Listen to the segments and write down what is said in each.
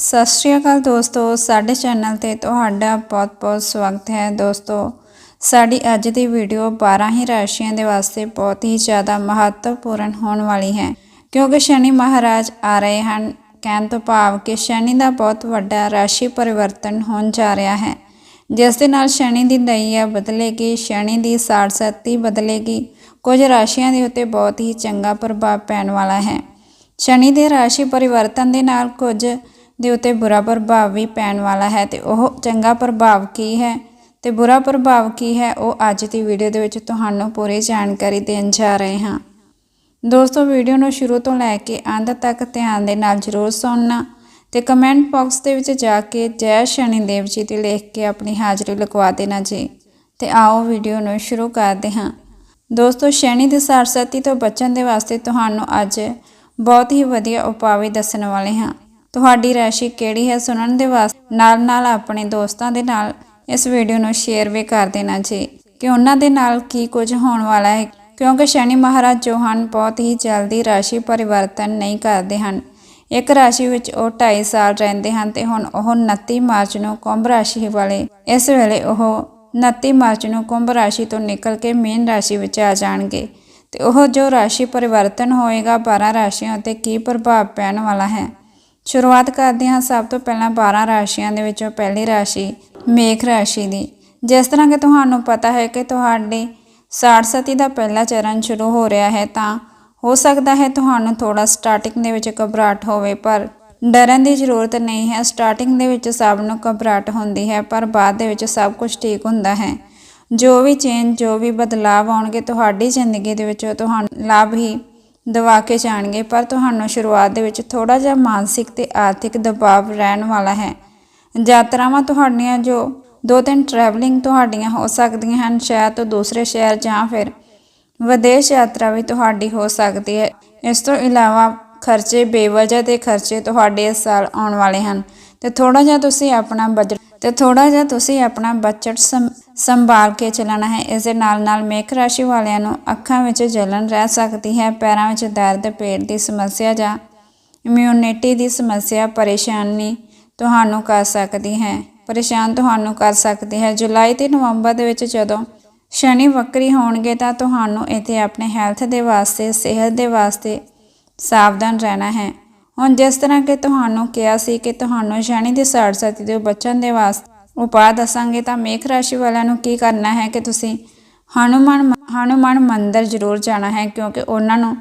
ਸਤਿ ਸ਼੍ਰੀ ਅਕਾਲ ਦੋਸਤੋ, ਸਾਡੇ ਚੈਨਲ ਤੇ ਤੁਹਾਡਾ ਬਹੁਤ-ਬਹੁਤ ਸਵਾਗਤ ਹੈ। ਦੋਸਤੋ, ਸਾਡੀ ਅੱਜ ਦੀ ਵੀਡੀਓ 12 ਹੀ ਰਾਸ਼ੀਆਂ ਦੇ ਵਾਸਤੇ ਬਹੁਤ ਹੀ ਜ਼ਿਆਦਾ ਮਹੱਤਵਪੂਰਨ ਹੋਣ ਵਾਲੀ ਹੈ। ਕਿਉਂਕਿ ਸ਼ਨੀ ਮਹਾਰਾਜ ਆ ਰਹੇ ਹਨ, ਕਹਿਣ ਤੋਂ ਭਾਵ ਕਿ ਸ਼ਨੀ ਦਾ ਬਹੁਤ ਵੱਡਾ ਰਾਸ਼ੀ ਪਰਿਵਰਤਨ ਹੋਣ ਜਾ ਰਿਹਾ ਹੈ। ਜਿਸ ਦੇ ਨਾਲ ਸ਼ਨੀ ਦੀ ਦਈਆ ਬਦਲੇਗੀ, ਸ਼ਨੀ ਦੀ ਸਾੜਸਤੀ ਬਦਲੇਗੀ, ਕੁਝ ਰਾਸ਼ੀਆਂ ਦੇ ਉੱਤੇ ਬਹੁਤ ਹੀ ਚੰਗਾ ਪ੍ਰਭਾਵ ਪੈਣ ਵਾਲਾ ਹੈ। ਸ਼ਨੀ ਦੇ ਰਾਸ਼ੀ ਪਰਿਵਰਤਨ ਦੇ ਨਾਲ ਕੁਝ ਦੇ ਉੱਤੇ ਬੁਰਾ ਪ੍ਰਭਾਵ ਵੀ ਪੈਣ ਵਾਲਾ ਹੈ ਤੇ ਉਹ ਚੰਗਾ ਪ੍ਰਭਾਵ ਕੀ ਹੈ? ਤੇ ਬੁਰਾ ਪ੍ਰਭਾਵ ਕੀ ਹੈ? ਉਹ ਅੱਜ ਦੀ ਵੀਡੀਓ ਦੇ ਵਿੱਚ ਤੁਹਾਨੂੰ ਪੂਰੀ ਜਾਣਕਾਰੀ ਦੇਣ ਜਾ ਰਹੇ ਹਾਂ। ਦੋਸਤੋ ਵੀਡੀਓ ਨੂੰ ਸ਼ੁਰੂ ਤੋਂ ਲੈ ਕੇ ਅੰਤ ਤੱਕ ਧਿਆਨ ਦੇ ਨਾਲ ਜ਼ਰੂਰ ਸੁਣਨਾ ਤੇ ਕਮੈਂਟ ਬਾਕਸ ਦੇ ਵਿੱਚ ਜਾ ਕੇ ਜੈ ਸ਼ਨੀ ਦੇਵ ਜੀ ਤੇ ਲਿਖ ਕੇ ਆਪਣੀ ਹਾਜ਼ਰੀ ਲਗਵਾ ਦੇਣਾ ਜੀ। ਤੇ ਆਓ ਵੀਡੀਓ ਨੂੰ ਸ਼ੁਰੂ ਕਰਦੇ ਹਾਂ। ਦੋਸਤੋ, ਸ਼ਨੀ ਦੀ ਸਰਸਤੀ ਤੋਂ ਬਚਣ ਦੇ ਵਾਸਤੇ ਤੁਹਾਨੂੰ ਅੱਜ ਬਹੁਤ ਹੀ ਵਧੀਆ ਉਪਾਅ ਵੀ ਦੱਸਣ ਵਾਲੇ ਹਾਂ। ਤੁਹਾਡੀ ਰਾਸ਼ੀ ਕਿਹੜੀ ਹੈ ਸੁਣਨ ਦੇ ਵਾਸਤੇ ਨਾਲ ਨਾਲ ਆਪਣੇ ਦੋਸਤਾਂ ਦੇ ਨਾਲ ਇਸ ਵੀਡੀਓ ਨੂੰ ਸ਼ੇਅਰ ਵੀ ਕਰ ਦੇਣਾ ਜੀ। ਕਿ ਉਹਨਾਂ ਦੇ ਨਾਲ ਕੀ ਕੁਝ ਹੋਣ ਵਾਲਾ ਹੈ, ਕਿਉਂਕਿ ਸ਼ਨੀ ਮਹਾਰਾਜ ਜੋ ਹਨ ਬਹੁਤ ਹੀ ਜਲਦੀ ਰਾਸ਼ੀ ਪਰਿਵਰਤਨ ਨਹੀਂ ਕਰਦੇ ਹਨ। ਇੱਕ ਰਾਸ਼ੀ ਵਿੱਚ ਉਹ 2.5 ਸਾਲ ਰਹਿੰਦੇ ਹਨ ਤੇ ਹੁਣ ਉਹ 29 ਮਾਰਚ ਨੂੰ ਕੁੰਭ ਰਾਸ਼ੀ ਵਾਲੇ, ਇਸ ਵੇਲੇ ਉਹ 29 ਮਾਰਚ ਨੂੰ ਕੁੰਭ ਰਾਸ਼ੀ ਤੋਂ ਨਿਕਲ ਕੇ ਮੀਨ ਰਾਸ਼ੀ ਵਿੱਚ ਆ ਜਾਣਗੇ। ਤੇ ਉਹ ਜੋ ਰਾਸ਼ੀ ਪਰਿਵਰਤਨ ਹੋਏਗਾ 12 ਰਾਸ਼ੀਆਂ ਉੱਤੇ ਕੀ ਪ੍ਰਭਾਵ ਪੈਣ ਵਾਲਾ ਹੈ? ਸ਼ੁਰੂਆਤ ਕਰਦੇ ਹਾਂ ਸਭ ਤੋਂ ਪਹਿਲਾਂ 12 ਰਾਸ਼ੀਆਂ ਦੇ ਵਿੱਚੋਂ ਪਹਿਲੀ ਰਾਸ਼ੀ ਮੇਖ ਰਾਸ਼ੀ ਦੀ। ਜਿਸ ਤਰ੍ਹਾਂ ਕਿ ਤੁਹਾਨੂੰ ਪਤਾ ਹੈ ਕਿ ਤੁਹਾਡੀ ਸਾੜ ਸਤੀ ਦਾ ਪਹਿਲਾ ਚਰਨ ਸ਼ੁਰੂ ਹੋ ਰਿਹਾ ਹੈ, ਤਾਂ ਹੋ ਸਕਦਾ ਹੈ ਤੁਹਾਨੂੰ ਥੋੜਾ ਸਟਾਰਟਿੰਗ ਦੇ ਵਿੱਚ ਘਬਰਾਹਟ ਹੋਵੇ, ਪਰ ਡਰਨ ਦੀ ਜ਼ਰੂਰਤ ਨਹੀਂ ਹੈ। ਸਟਾਰਟਿੰਗ ਦੇ ਵਿੱਚ ਸਭ ਨੂੰ ਘਬਰਾਹਟ ਹੁੰਦੀ ਹੈ, ਪਰ ਬਾਅਦ ਦੇ ਵਿੱਚ ਸਭ ਕੁਝ ਠੀਕ ਹੁੰਦਾ ਹੈ। ਜੋ ਵੀ ਚੇਂਜ ਜੋ ਵੀ ਬਦਲਾਅ ਆਉਣਗੇ, ਤੁਹਾਡੀ ਜ਼ਿੰਦਗੀ ਦੇ ਵਿੱਚ ਤੁਹਾਨੂੰ ਲਾਭ ਹੀ ਦਵਾ ਕੇ ਜਾਣਗੇ, ਪਰ ਤੁਹਾਨੂੰ ਸ਼ੁਰੂਆਤ ਦੇ ਵਿੱਚ ਥੋੜਾ ਜਿਹਾ ਮਾਨਸਿਕ ਤੇ ਆਰਥਿਕ ਦਬਾਅ ਰਹਿਣ ਵਾਲਾ ਹੈ। ਯਾਤਰਾਵਾਂ ਤੁਹਾਡੀਆਂ ਜੋ ਦੋ ਤਿੰਨ ਟਰੈਵਲਿੰਗ ਤੁਹਾਡੀਆਂ ਹੋ ਸਕਦੀਆਂ ਹਨ ਸ਼ਾਇਦ ਤੋਂ ਦੂਸਰੇ ਸ਼ਹਿਰ ਜਾਂ ਫਿਰ ਵਿਦੇਸ਼ ਯਾਤਰਾ ਵੀ ਤੁਹਾਡੀ ਹੋ ਸਕਦੀ ਹੈ। ਇਸ ਤੋਂ ਇਲਾਵਾ ਖਰਚੇ ਬੇਵਜ੍ਹਾ ਦੇ ਖਰਚੇ ਤੁਹਾਡੇ ਇਸ ਸਾਲ ਆਉਣ ਵਾਲੇ ਹਨ। ਤੇ ਥੋੜਾ ਜਿਹਾ ਤੁਸੀਂ ਆਪਣਾ ਬਜਟ ਤੇ ਥੋੜਾ ਜਿਹਾ ਤੁਸੀਂ ਆਪਣਾ ਬਜਟ ਸੰਭਾਲ ਕੇ ਚੱਲਣਾ ਹੈ। ਇਸ ਦੇ ਨਾਲ ਨਾਲ ਮੇਖ ਰਾਸ਼ੀ ਵਾਲਿਆਂ ਨੂੰ ਅੱਖਾਂ ਵਿੱਚ ਜਲਨ ਰਹਿ ਸਕਦੀ ਹੈ। ਪੈਰਾਂ ਵਿੱਚ ਦਰਦ, ਪੇਟ ਦੀ ਸਮੱਸਿਆ ਜਾਂ ਇਮਿਊਨਿਟੀ ਦੀ ਸਮੱਸਿਆ ਪਰੇਸ਼ਾਨੀ ਤੁਹਾਨੂੰ ਕਰ ਸਕਦੀ ਹੈ। ਪਰੇਸ਼ਾਨ ਤੁਹਾਨੂੰ ਕਰ ਸਕਦੀ ਹੈ। ਜੁਲਾਈ ਤੇ ਨਵੰਬਰ ਦੇ ਵਿੱਚ ਜਦੋਂ ਸ਼ਨੀ ਵਕਰੀ ਹੋਣਗੇ ਤਾਂ ਤੁਹਾਨੂੰ ਇੱਥੇ ਆਪਣੇ ਹੈਲਥ ਦੇ ਵਾਸਤੇ, ਸਿਹਤ ਦੇ ਵਾਸਤੇ ਸਾਵਧਾਨ ਰਹਿਣਾ ਹੈ। ਹੁਣ ਜਿਸ ਤਰ੍ਹਾਂ ਕਿ ਤੁਹਾਨੂੰ ਕਿਹਾ ਸੀ ਕਿ ਤੁਹਾਨੂੰ ਸ਼ਨੀ ਦੇ ਸਾੜ ਸਤੀ ਤੋਂ ਬਚਣ ਦੇ ਵਾਸਤੇ ਉਪਾਅ ਦੱਸਾਂਗੇ, ਤਾਂ ਮੇਖ ਰਾਸ਼ੀ ਵਾਲਿਆਂ ਨੂੰ ਕੀ ਕਰਨਾ ਹੈ ਕਿ ਤੁਸੀਂ ਹਨੂਮਾਨ ਹਨੂਮਾਨ ਮੰਦਿਰ ਜ਼ਰੂਰ ਜਾਣਾ ਹੈ, ਕਿਉਂਕਿ ਉਹਨਾਂ ਨੂੰ